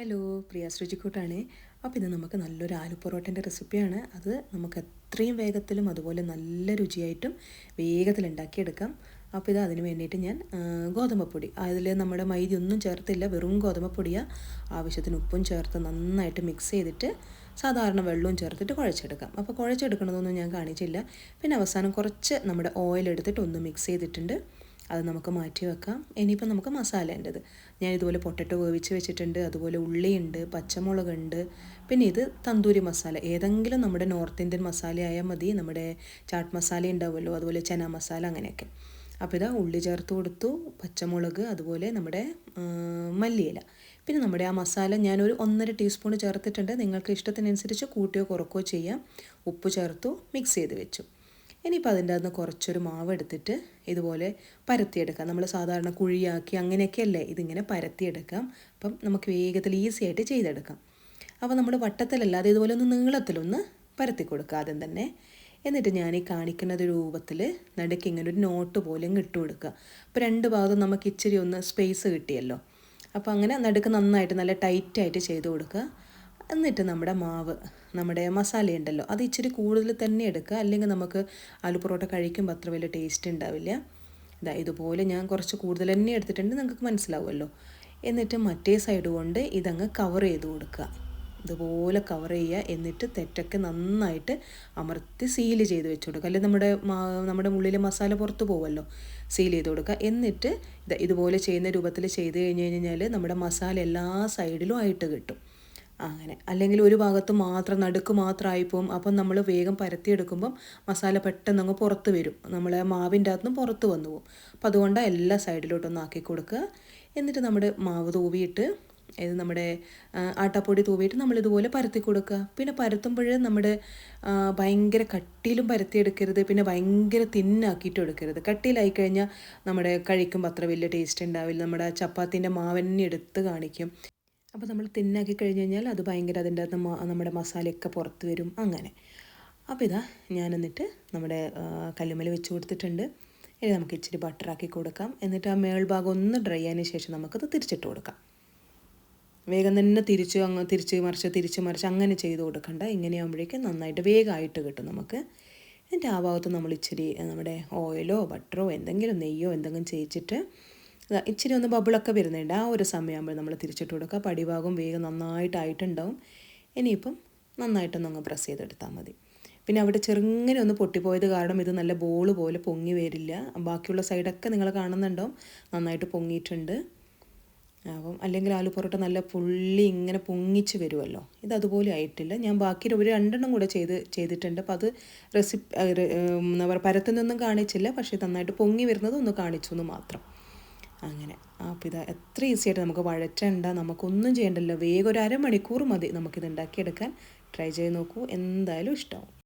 Hello പ്രിയ ശ്രുചിക്കൂട്ടാണ് അപ്പോൾ ഇത് നമുക്ക് നല്ലൊരു ആലു പൊറോട്ടന്റെ റെസിപ്പിയാണ്. അത് നമുക്ക് എത്രയും വേഗത്തിലും അതുപോലെ നല്ല രുചിയായിട്ടും വേഗത്തിൽ ഉണ്ടാക്കിയെടുക്കാം. അപ്പോൾ ഇത് അതിന് വേണ്ടിയിട്ട് ഞാൻ ഗോതമ്പപ്പൊടി. അതിൽ നമ്മുടെ മൈദ ഒന്നും ചേർത്തില്ല. വെറും ഗോതമ്പപ്പൊടിയാണ് ആവശ്യത്തിന് ഉപ്പും ചേർത്ത് നന്നായിട്ട് മിക്സ് ചെയ്തിട്ട് സാധാരണ വെള്ളവും ചേർത്തിട്ട് കുഴച്ചെടുക്കാം. അപ്പോൾ കുഴച്ചെടുക്കണതൊന്നും ഞാൻ കാണിച്ചില്ല. പിന്നെ അവസാനം കുറച്ച് നമ്മുടെ ഓയിൽ എടുത്തിട്ട് ഒന്ന് മിക്സ് ചെയ്തിട്ടുണ്ട്. അത് നമുക്ക് മാറ്റി വെക്കാം. ഇനിയിപ്പോൾ നമുക്ക് മസാലേന്റെത് ഞാൻ ഇതുപോലെ പൊട്ടറ്റോ വേവിച്ച് വെച്ചിട്ടുണ്ട്. അതുപോലെ ഉള്ളിയുണ്ട് പച്ചമുളകുണ്ട്. പിന്നെ ഇത് തന്തൂരി മസാല. ഏതെങ്കിലും നമ്മുടെ നോർത്ത് ഇന്ത്യൻ മസാല ആയാൽ മതി. നമ്മുടെ ചാട്ട് മസാല ഉണ്ടാവുമല്ലോ. അതുപോലെ ചന മസാല അങ്ങനെയൊക്കെ. അപ്പോൾ ഇതാ ഉള്ളി ചേർത്ത് കൊടുത്തു. പച്ചമുളക് അതുപോലെ നമ്മുടെ മല്ലിയില. പിന്നെ നമ്മുടെ ആ മസാല ഞാനൊരു ഒന്നര ടീസ്പൂൺ ചേർത്തിട്ടുണ്ട്. നിങ്ങൾക്ക് ഇഷ്ടത്തിനനുസരിച്ച് കൂട്ടിയോ കുറക്കോ ചെയ്യാം. ഉപ്പ് ചേർത്തു മിക്സ് ചെയ്ത് വെച്ചു. ഇനിയിപ്പോൾ അതിന്റെ അകത്ത് കുറച്ചൊരു മാവ് എടുത്തിട്ട് ഇതുപോലെ പരത്തിയെടുക്കാം. നമ്മൾ സാധാരണ കുഴിയാക്കി അങ്ങനെയൊക്കെയല്ലേ ഇതിങ്ങനെ പരത്തിയെടുക്കാം. അപ്പം നമുക്ക് വേഗത്തിൽ ഈസി ആയിട്ട് ചെയ്തെടുക്കാം. അപ്പോൾ നമ്മൾ വട്ടത്തിലല്ലാതെ ഇതുപോലെ ഒന്ന് നീളത്തിലൊന്ന് പരത്തി കൊടുക്കുക ആദ്യം തന്നെ. എന്നിട്ട് ഞാൻ ഈ കാണിക്കുന്ന രൂപത്തിൽ നടുക്ക് ഇങ്ങനെ ഒരു നോട്ട് പോലെ ഇട്ട് കൊടുക്കുക. അപ്പോൾ രണ്ട് ഭാഗത്തും നമുക്ക് ഇച്ചിരി ഒന്ന് സ്പേസ് കിട്ടിയല്ലോ. അപ്പോൾ അങ്ങനെ നടുക്ക് നന്നായിട്ട് നല്ല ടൈറ്റായിട്ട് ചെയ്ത് കൊടുക്കുക. എന്നിട്ട് നമ്മുടെ മാവ് നമ്മുടെ മസാല ഉണ്ടല്ലോ അത് ഇച്ചിരി കൂടുതൽ തന്നെ എടുക്കുക. അല്ലെങ്കിൽ നമുക്ക് ആലു പൊറോട്ട കഴിക്കുമ്പോൾ അത്ര വലിയ ടേസ്റ്റ് ഉണ്ടാവില്ല. ഇതാ ഇതുപോലെ ഞാൻ കുറച്ച് കൂടുതൽ തന്നെ എടുത്തിട്ടുണ്ട്. നിങ്ങൾക്ക് മനസ്സിലാവുമല്ലോ. എന്നിട്ട് മറ്റേ സൈഡ് കൊണ്ട് ഇതങ്ങ് കവർ ചെയ്ത് കൊടുക്കുക. ഇതുപോലെ കവർ ചെയ്യുക. എന്നിട്ട് തെറ്റൊക്കെ നന്നായിട്ട് അമർത്തി സീൽ ചെയ്ത് വെച്ച് കൊടുക്കുക. അല്ലെങ്കിൽ നമ്മുടെ നമ്മുടെ ഉള്ളിലെ മസാല പുറത്ത് പോകുമല്ലോ സീൽ ചെയ്ത് കൊടുക്കുക. എന്നിട്ട് ഇത് ഇതുപോലെ ചെയ്യുന്ന രൂപത്തിൽ ചെയ്ത് കഴിഞ്ഞ് കഴിഞ്ഞാൽ നമ്മുടെ മസാല എല്ലാ സൈഡിലും ആയിട്ട് കിട്ടും. അങ്ങനെ. അല്ലെങ്കിൽ ഒരു ഭാഗത്ത് മാത്രം നടുക്ക് മാത്രമായി പോകും അപ്പം നമ്മൾ വേഗം പരത്തിയെടുക്കുമ്പം മസാല പെട്ടെന്ന് അങ്ങ് പുറത്ത് വരും. നമ്മളെ മാവിന്റെ അകത്തുനിന്ന് പുറത്ത് വന്നു പോകും. അപ്പം അതുകൊണ്ട് എല്ലാ സൈഡിലോട്ടൊന്ന് ആക്കി കൊടുക്കുക. എന്നിട്ട് നമ്മുടെ മാവ് തൂവിയിട്ട് ഇത് നമ്മുടെ ആട്ടപ്പൊടി തൂവിയിട്ട് നമ്മളിതുപോലെ പരത്തി കൊടുക്കുക. പിന്നെ പരത്തുമ്പോൾ നമ്മുടെ ഭയങ്കര കട്ടിയിലും പരത്തിയെടുക്കരുത്. പിന്നെ ഭയങ്കര തിന്നാക്കിയിട്ടും എടുക്കരുത്. കട്ടിയിലായി കഴിഞ്ഞാൽ നമ്മുടെ കഴിക്കുമ്പോൾ അത്ര വലിയ ടേസ്റ്റ് ഉണ്ടാവില്ല. നമ്മുടെ ചപ്പാത്തിന്റെ മാവന്നെ എടുത്ത് കാണിക്കും. അപ്പോൾ നമ്മൾ തിന്നാക്കി കഴിഞ്ഞ് കഴിഞ്ഞാൽ അത് ഭയങ്കര അതിന്റെ അകത്ത് നമ്മുടെ മസാലയൊക്കെ പുറത്ത് വരും അങ്ങനെ. അപ്പോൾ ഇതാ ഞാൻ എന്നിട്ട് നമ്മുടെ കല്ലുമല വെച്ച് കൊടുത്തിട്ടുണ്ട്. ഇനി നമുക്ക് ഇച്ചിരി ബട്ടറാക്കി കൊടുക്കാം. എന്നിട്ട് ആ മേൾഭാഗം ഒന്ന് ഡ്രൈ ആയതിനു ശേഷം നമുക്കത് തിരിച്ചിട്ട് കൊടുക്കാം. വേഗം തന്നെ തിരിച്ച് അങ്ങ് തിരിച്ച് മറിച്ച് തിരിച്ച് മറിച്ച് അങ്ങനെ ചെയ്ത് കൊടുക്കണ്ട. ഇങ്ങനെയാകുമ്പോഴേക്കും നന്നായിട്ട് വേഗമായിട്ട് കിട്ടും നമുക്ക്. എന്നിട്ട് ആ ഭാഗത്ത് നമ്മൾ ഇച്ചിരി നമ്മുടെ ഓയിലോ ബട്ടറോ എന്തെങ്കിലും നെയ്യോ എന്തെങ്കിലും ചേച്ചിട്ട് ഇച്ചിരി ഒന്ന് ബബിളൊക്കെ വരുന്നുണ്ട്. ആ ഒരു സമയമാകുമ്പോൾ നമ്മൾ തിരിച്ചിട്ട് കൊടുക്കുക. പടിഭാഗം വേഗം നന്നായിട്ടായിട്ടുണ്ടാവും. ഇനിയിപ്പം നന്നായിട്ടൊന്ന് അങ്ങ് പ്രസ് ചെയ്തെടുത്താൽ മതി. പിന്നെ അവിടെ ചെറുങ്ങനെ ഒന്ന് പൊട്ടിപ്പോയത് കാരണം ഇത് നല്ല ബോൾ പോലെ പൊങ്ങി വരില്ല. ബാക്കിയുള്ള സൈഡൊക്കെ നിങ്ങൾ കാണുന്നുണ്ടാവും. നന്നായിട്ട് പൊങ്ങിയിട്ടുണ്ട്. അപ്പം അല്ലെങ്കിൽ ആലു പൊറോട്ട നല്ല പുള്ളി ഇങ്ങനെ പൊങ്ങിച്ച് വരുമല്ലോ. ഇത് അതുപോലെ ആയിട്ടില്ല. ഞാൻ ബാക്കി ഒരു രണ്ടെണ്ണം കൂടെ ചെയ്ത് ചെയ്തിട്ടുണ്ട്. അപ്പോൾ അത് റെസിപ്പി എന്താ പറയുക പരത്തുന്നൊന്നും കാണിച്ചില്ല. പക്ഷേ നന്നായിട്ട് പൊങ്ങി വരുന്നത് ഒന്ന് കാണിച്ചു എന്ന് മാത്രം. അങ്ങനെ. അപ്പോൾ ഇത് എത്ര ഈസി ആയിട്ട് നമുക്ക് വഴറ്റണ്ട നമുക്കൊന്നും ചെയ്യണ്ടല്ലോ. വേഗം ഒരു അരമണിക്കൂർ മതി നമുക്കിത് ഉണ്ടാക്കിയെടുക്കാൻ. ട്രൈ ചെയ്ത് നോക്കൂ. എന്തായാലും ഇഷ്ടമാവും